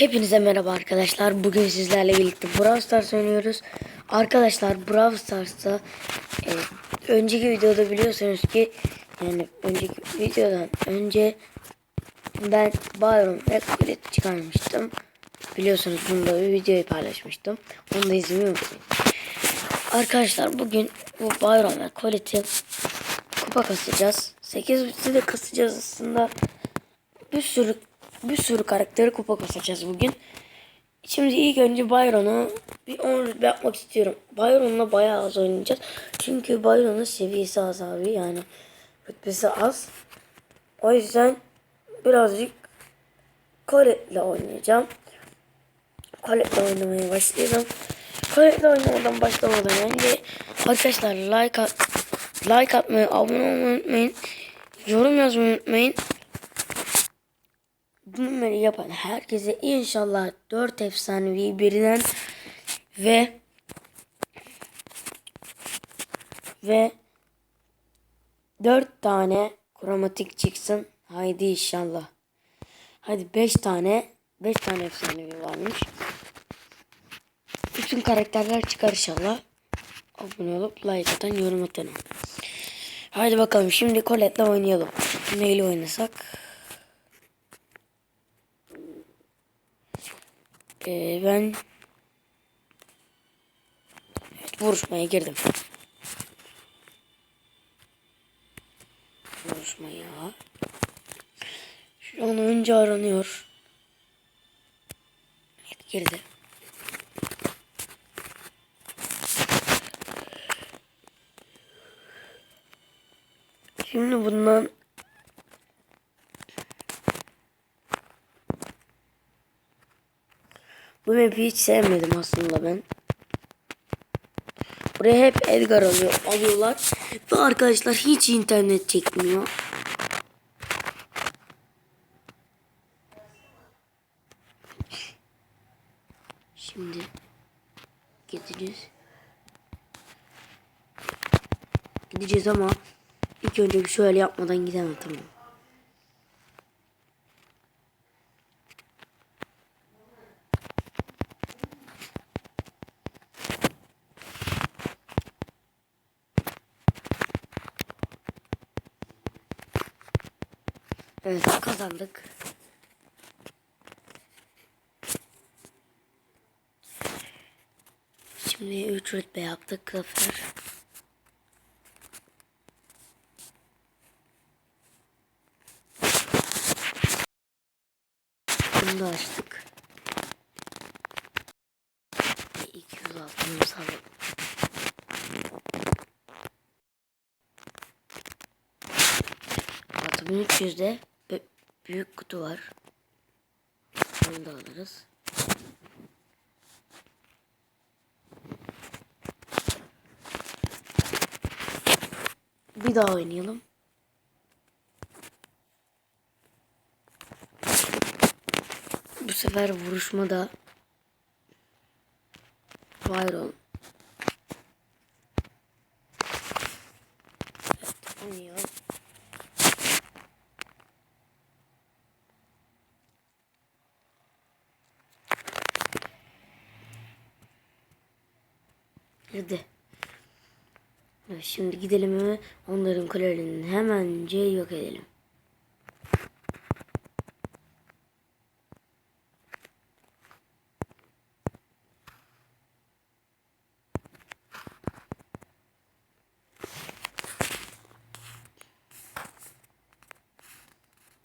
Hepinize merhaba arkadaşlar. Bugün sizlerle birlikte Brawl Stars oynuyoruz. Arkadaşlar Brawl Stars'ta e, önceki videoda biliyorsunuz ki yani önceki videodan önce ben Byron ve Colette çıkarmıştım. Biliyorsunuz bunda bir videoyu paylaşmıştım. Onu da izlemeyi unutmayın. Arkadaşlar bugün bu Byron ve Colette'i kupa kasacağız. 8 bitsi de kasacağız aslında. Bir sürü bir sürü karakteri kupa kasacağız bugün. Şimdi ilk önce Byron'u bir 10 rütbe yapmak istiyorum. Byron'la bayağı az oynayacağız. Çünkü Byron'un seviyesi az abi yani. Rütbesi az. O yüzden birazcık Colette'le oynayacağım. Colette'le oynamaya başlayalım. Colette'le oynamadan başlamadan önce arkadaşlar like at, like atmayı, abone olmayı unutmayın. Yorum yazmayı unutmayın. Bunları yapan herkese inşallah 4 efsanevi birden ve ve 4 tane kromatik çıksın. Haydi inşallah. Hadi 5 tane 5 tane efsanevi varmış. Bütün karakterler çıkar inşallah. Abone olup like atan yorum atan. Haydi bakalım şimdi Colette'le oynayalım. Neyle oynasak? Ee, ben evet, vuruşmaya girdim. Vuruşmaya. Şu an önce aranıyor. Evet girdi. Şimdi bundan Bu map'i hiç sevmedim aslında ben. Buraya hep Edgar alıyor, alıyorlar. Ve arkadaşlar hiç internet çekmiyor. Şimdi gideceğiz. Gideceğiz ama ilk önce bir şöyle yapmadan gidemem tamam. Evet kazandık. Şimdi 3 rütbe yaptık zafer. Bunu da açtık. 200 altınımızı alalım. Altı bin üç yüzde büyük kutu var. Onu da alırız. Bir daha oynayalım. Bu sefer vuruşmada Byron Evet, oynuyor. Girdi. Evet, şimdi gidelim ve onların kulelerini hemence yok edelim.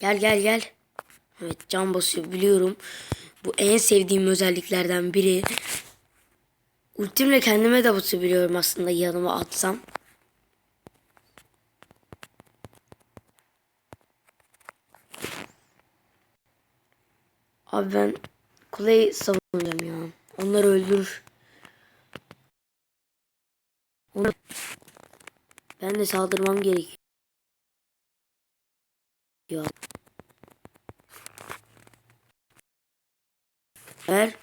Gel gel gel. Evet can basıyor biliyorum. Bu en sevdiğim özelliklerden biri. Ultimle kendime de basabiliyorum aslında yanıma atsam. Abi ben kuleyi savunacağım ya. Onları öldürür. Onu... Ben de saldırmam gerekiyor. Eğer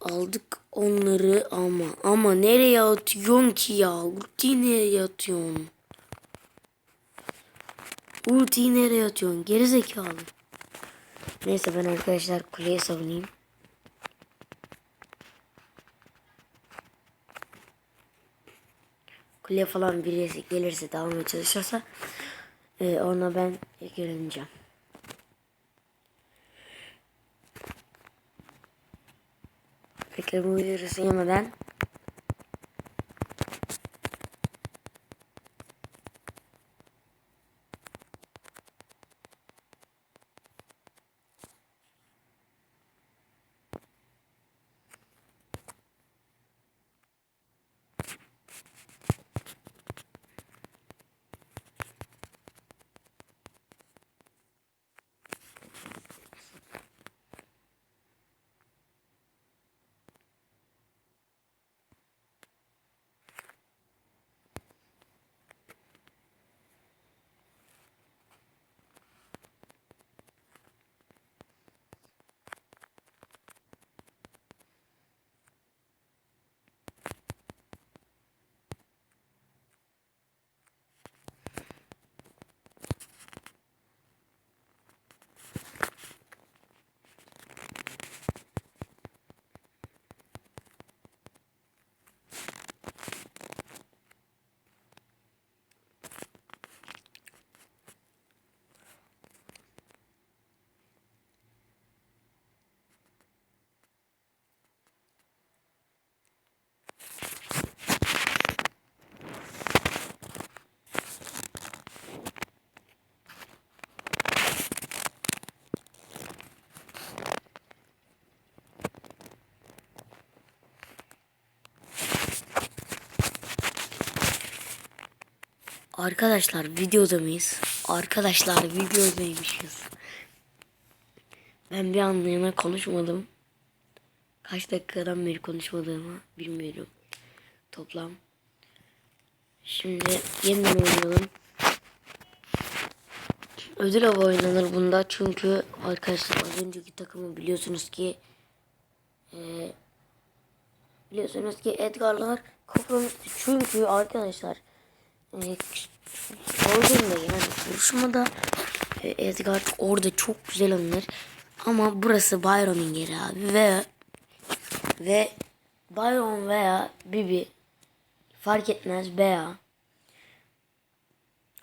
aldık onları ama ama nereye atıyorsun ki ya? Ulti nereye atıyorsun? Ultiyi nereye atıyorsun? Geri zekalı. Neyse ben arkadaşlar kuleyi savunayım. Kuleye falan birisi gelirse dalmaya çalışırsa e, ona ben ilgileneceğim. Peki bu virüsü yemeden Arkadaşlar videoda mıyız? Arkadaşlar videodaymışız. Ben bir anlayana konuşmadım. Kaç dakikadan beri konuşmadığımı bilmiyorum. Toplam. Şimdi yeniden oynayalım. Ödül avı oynanır bunda çünkü arkadaşlar az önceki takımı biliyorsunuz ki eee biliyorsunuz ki Edgar'lar kompromisli çünkü arkadaşlar e, sorduğumda yani vuruşmada Edgar orada çok güzel alınır. Ama burası Byron'un yeri abi ve ve Byron veya Bibi fark etmez Bea.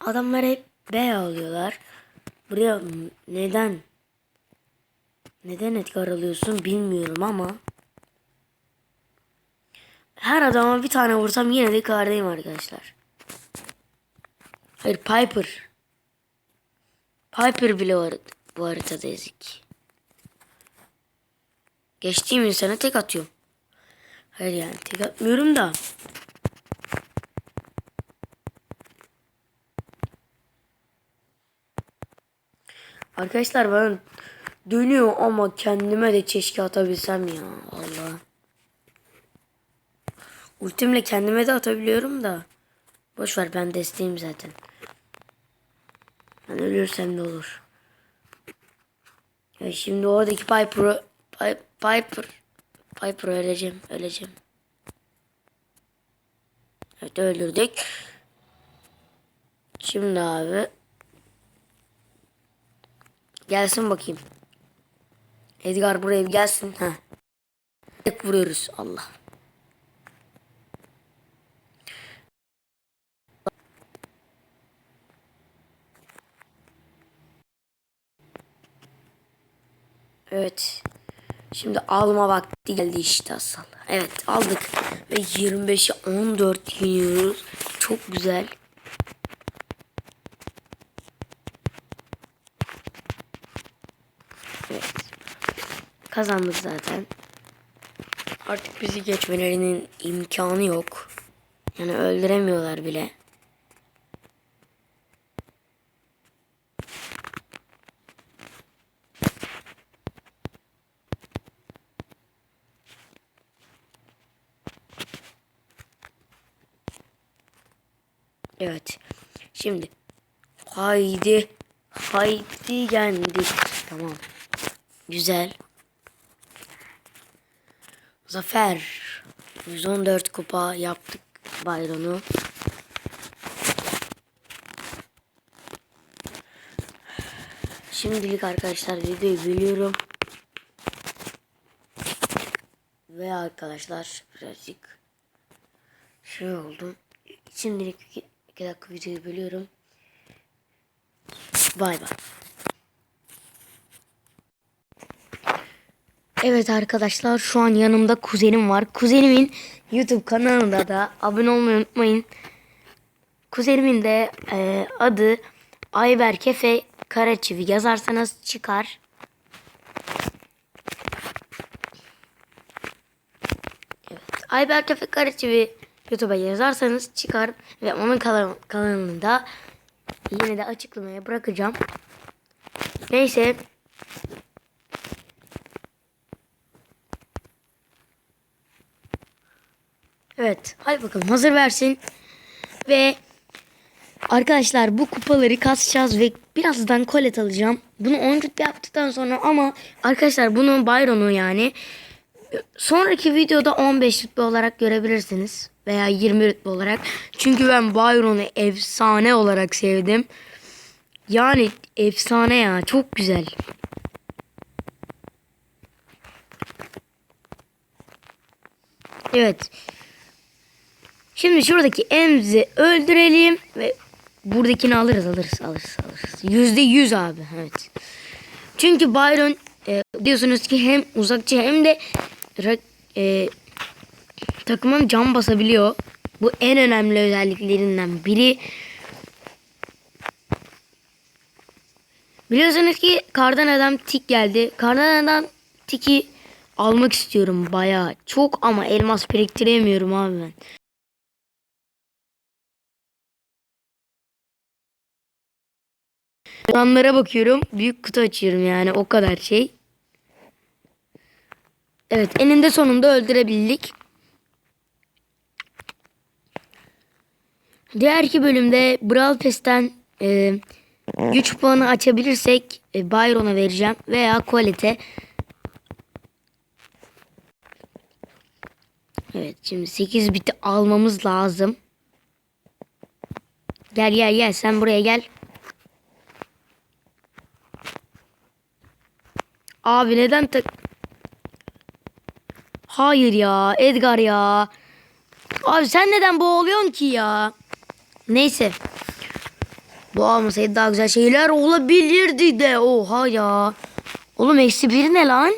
Adamlar hep Bea alıyorlar. Buraya neden neden Edgar alıyorsun bilmiyorum ama her adama bir tane vursam yine de kardayım arkadaşlar. Hayır Piper. Piper bile var bu haritada ezik. Geçtiğim insana tek atıyorum. Hayır yani tek atmıyorum da. Arkadaşlar ben dönüyor ama kendime de çeşke atabilsem ya. Allah. Ultimle kendime de atabiliyorum da. Boş ver ben desteğim zaten. Ben ölürsem de olur. Ya şimdi oradaki Piper'ı Pi- Piper Piper öleceğim, öleceğim. Evet öldürdük. Şimdi abi gelsin bakayım. Edgar buraya gelsin. Ha. Tek vuruyoruz. Allah. Evet. Şimdi alma vakti geldi işte asıl. Evet aldık. Ve 25'e 14 yeniyoruz. Çok güzel. Evet. Kazandık zaten. Artık bizi geçmelerinin imkanı yok. Yani öldüremiyorlar bile. Evet. Şimdi haydi haydi yendik. Tamam. Güzel. Zafer. 114 kupa yaptık Bayron'u. Şimdilik arkadaşlar videoyu bölüyorum. Ve arkadaşlar birazcık şey oldu. Şimdilik iki dakika videoyu bölüyorum. Bay bay. Evet arkadaşlar şu an yanımda kuzenim var. Kuzenimin YouTube kanalında da abone olmayı unutmayın. Kuzenimin de e, adı Ayber Kefe Karaçivi yazarsanız çıkar. Evet. Ayber Kefe Karaçivi YouTube'a yazarsanız çıkar ve onun kanal, kanalını da yine de açıklamaya bırakacağım. Neyse Evet. Hadi bakalım hazır versin. Ve arkadaşlar bu kupaları kasacağız ve birazdan kolet alacağım. Bunu 10 rütbe yaptıktan sonra ama arkadaşlar bunun Byron'u yani sonraki videoda 15 rütbe olarak görebilirsiniz. Veya 20 rütbe olarak. Çünkü ben Byron'u efsane olarak sevdim. Yani efsane ya. Çok güzel. Evet. Şimdi şuradaki emzi öldürelim ve buradakini alırız alırız alırız alırız. Yüzde yüz abi evet. Çünkü Byron e, diyorsunuz ki hem uzakçı hem de rak- e, takımın can basabiliyor. Bu en önemli özelliklerinden biri. Biliyorsunuz ki kardan adam tik geldi. Kardan adam tiki almak istiyorum bayağı. Çok ama elmas biriktiremiyorum abi ben. Yanlara bakıyorum. Büyük kutu açıyorum yani o kadar şey. Evet eninde sonunda öldürebildik. Diğer iki bölümde Brawl Pass'ten e, güç puanı açabilirsek e, Byron'a vereceğim veya Colet'e. Evet şimdi 8 biti almamız lazım. Gel gel gel sen buraya gel. Abi neden tak... Hayır ya Edgar ya. Abi sen neden boğuluyorsun ki ya? Neyse. Bu almasaydı daha güzel şeyler olabilirdi de. Oha ya. Oğlum eksi bir ne lan?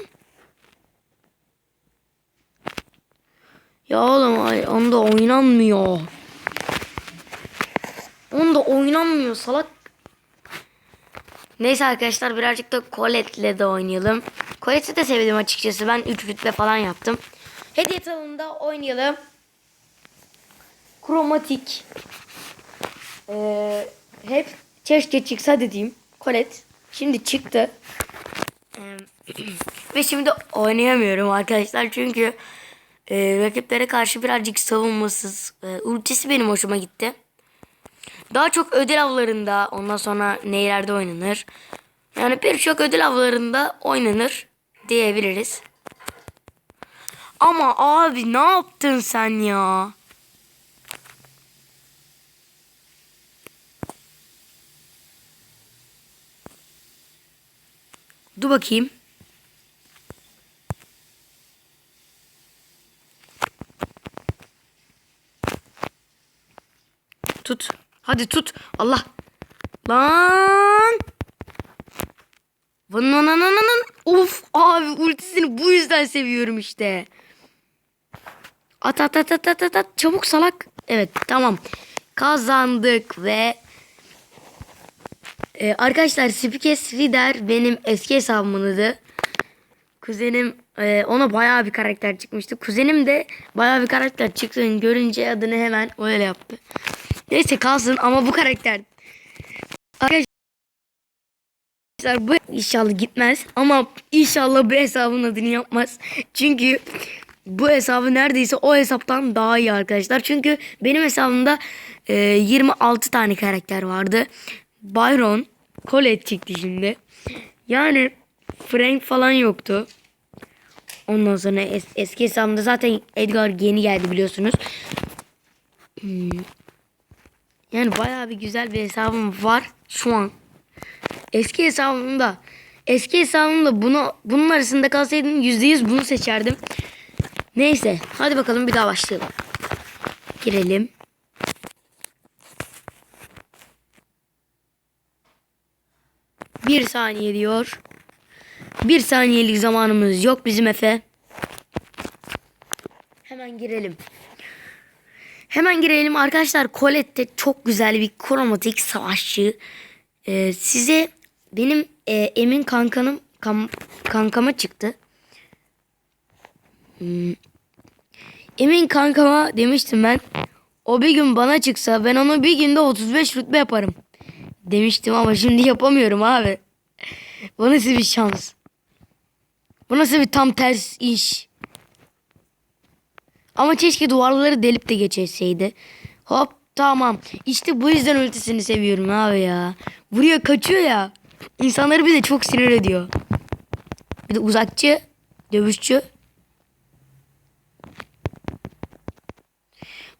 Ya oğlum ay, onda oynanmıyor. Onda oynanmıyor salak. Neyse arkadaşlar birazcık da Colette'le de oynayalım. Colette'i de sevdim açıkçası. Ben 3 rütbe falan yaptım. Hediye talında oynayalım. Kromatik. Ee, hep keşke çıksa dediğim Colette. Şimdi çıktı. Ee, ve şimdi oynayamıyorum arkadaşlar. Çünkü e, rakiplere karşı birazcık savunmasız. E, ultisi benim hoşuma gitti. Daha çok ödül avlarında ondan sonra neylerde oynanır. Yani birçok ödül avlarında oynanır diyebiliriz. Ama abi ne yaptın sen ya? Dur bakayım. Tut. Hadi tut. Allah. Lan. Vın vın vın vın vın. Of abi ultisini bu yüzden seviyorum işte. At at at at at at. at. Çabuk salak. Evet tamam. Kazandık ve ee, arkadaşlar Spikes Reader benim eski hesabımın adı. Kuzenim e, ona bayağı bir karakter çıkmıştı. Kuzenim de bayağı bir karakter çıktığını görünce adını hemen öyle yaptı. Neyse kalsın ama bu karakter. Arkadaşlar bu inşallah gitmez ama inşallah bu hesabın adını yapmaz. Çünkü bu hesabı neredeyse o hesaptan daha iyi arkadaşlar. Çünkü benim hesabımda e, 26 tane karakter vardı. Byron, Colette çıktı şimdi. Yani Frank falan yoktu. Ondan sonra es- eski hesabımda zaten Edgar yeni geldi biliyorsunuz. Hmm. Yani bayağı bir güzel bir hesabım var şu an. Eski hesabımda eski hesabımda bunu bunun arasında kalsaydım %100 bunu seçerdim. Neyse hadi bakalım bir daha başlayalım. Girelim. Bir saniye diyor. Bir saniyelik zamanımız yok bizim Efe. Hemen girelim. Hemen girelim arkadaşlar. Colette çok güzel bir kromatik savaşçı. Ee, size benim e, Emin kankanım kam, kankama çıktı. Hmm. Emin kankama demiştim ben. O bir gün bana çıksa ben onu bir günde 35 rütbe yaparım. Demiştim ama şimdi yapamıyorum abi. Bu nasıl bir şans? Bu nasıl bir tam ters iş? Ama keşke duvarları delip de geçeseydi. Hop tamam. İşte bu yüzden ultisini seviyorum abi ya. Buraya kaçıyor ya. İnsanları bir de çok sinir ediyor. Bir de uzakçı, dövüşçü.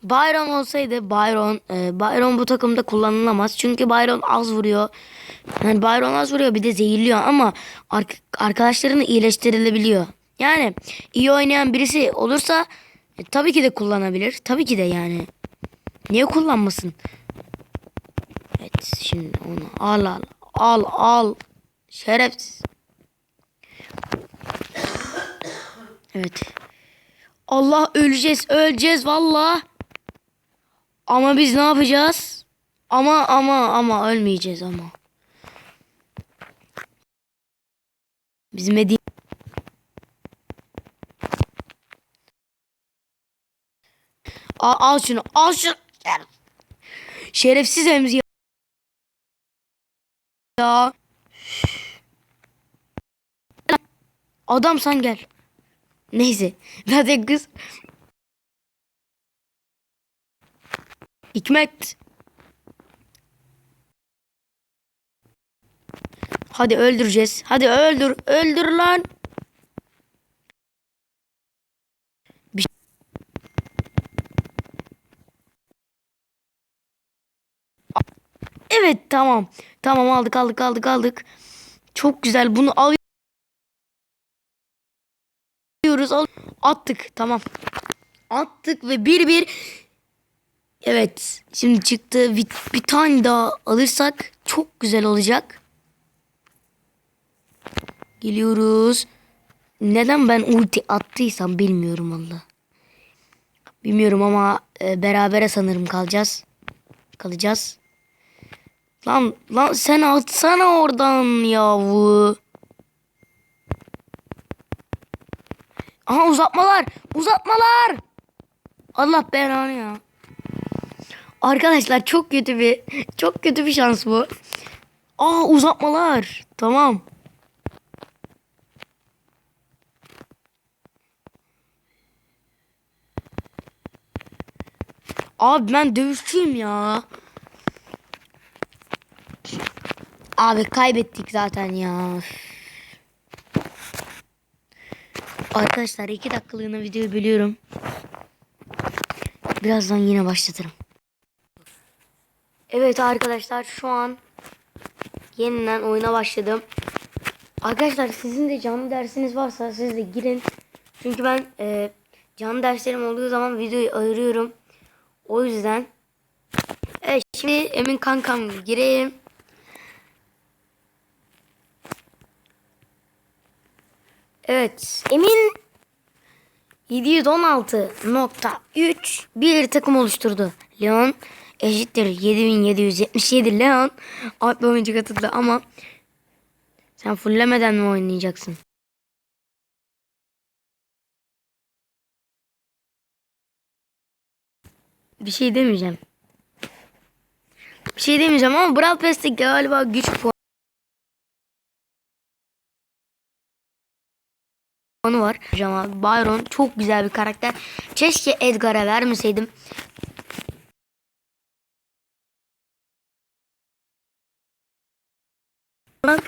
Byron olsaydı Byron e, Byron bu takımda kullanılamaz. Çünkü Byron az vuruyor. Yani Byron az vuruyor bir de zehirliyor ama ar- arkadaşlarını iyileştirilebiliyor. Yani iyi oynayan birisi olursa e, tabii ki de kullanabilir. Tabii ki de yani. Niye kullanmasın? Evet şimdi onu al al. Al al. Şerefsiz. Evet. Allah öleceğiz öleceğiz valla. Ama biz ne yapacağız? Ama ama ama ölmeyeceğiz ama. Bizim Medine Al, al şunu. Al şunu. Şerefsiz emzi ya. Adam sen gel. Neyse. Zaten kız. Hikmet. Hadi öldüreceğiz. Hadi öldür. Öldür lan. Evet tamam. Tamam aldık aldık aldık aldık. Çok güzel bunu alıyoruz. Al Attık tamam. Attık ve bir bir. Evet şimdi çıktı. Bir, bir tane daha alırsak çok güzel olacak. Geliyoruz. Neden ben ulti attıysam bilmiyorum valla. Bilmiyorum ama e, berabere sanırım kalacağız. Kalacağız. Lan lan sen atsana oradan yavu. Aha uzatmalar. Uzatmalar. Allah belanı ya. Arkadaşlar çok kötü bir çok kötü bir şans bu. Aa uzatmalar. Tamam. Abi ben dövüşçüyüm ya. Abi kaybettik zaten ya. Arkadaşlar iki dakikalığına videoyu bölüyorum. Birazdan yine başlatırım. Evet arkadaşlar şu an yeniden oyuna başladım. Arkadaşlar sizin de canlı dersiniz varsa siz de girin. Çünkü ben e, canlı derslerim olduğu zaman videoyu ayırıyorum. O yüzden. Evet şimdi Emin kankam gireyim. Evet. Emin 716.3 bir takım oluşturdu. Leon eşittir 7777 Leon adlı oyuncu katıldı ama sen fullemeden mi oynayacaksın? Bir şey demeyeceğim. Bir şey demeyeceğim ama Brawl Pass'te galiba güç puanı var. Ama Byron çok güzel bir karakter. Keşke Edgar'a vermeseydim. Bak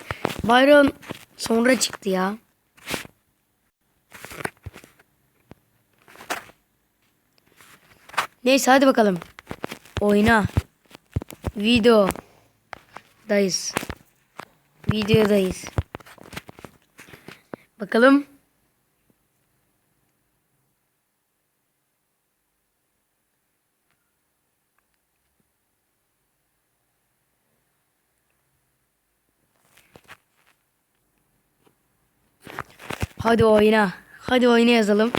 Byron sonra çıktı ya. Neyse hadi bakalım. Oyna. Video. Dayız. videodayız. Bakalım. Hadi oyna. Hadi oyna yazalım.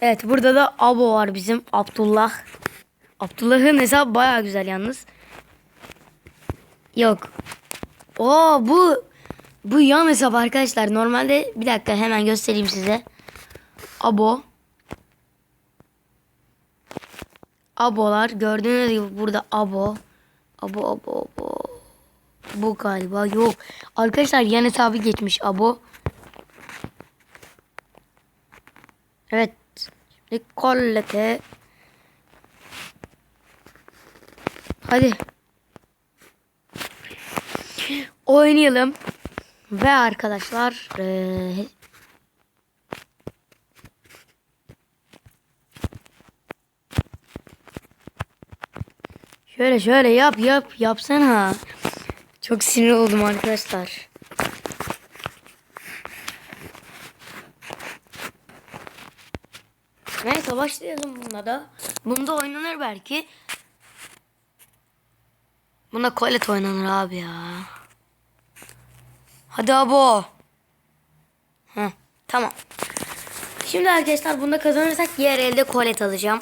Evet burada da Abo var bizim Abdullah. Abdullah'ın hesabı baya güzel yalnız. Yok. Oo bu bu yan hesap arkadaşlar. Normalde bir dakika hemen göstereyim size. Abo. Abolar gördüğünüz gibi burada abo. Abo abo abo. Bu galiba yok. Arkadaşlar yan hesabı geçmiş abo. Evet. Şimdi kollete. Hadi. Oynayalım. Ve arkadaşlar eee, şöyle şöyle yap yap yapsana. Çok sinir oldum arkadaşlar. Neyse başlayalım bunda da. Bunda oynanır belki. Bunda kolet oynanır abi ya. Hadi abo. Heh, tamam. Şimdi arkadaşlar bunda kazanırsak diğer elde kolet alacağım.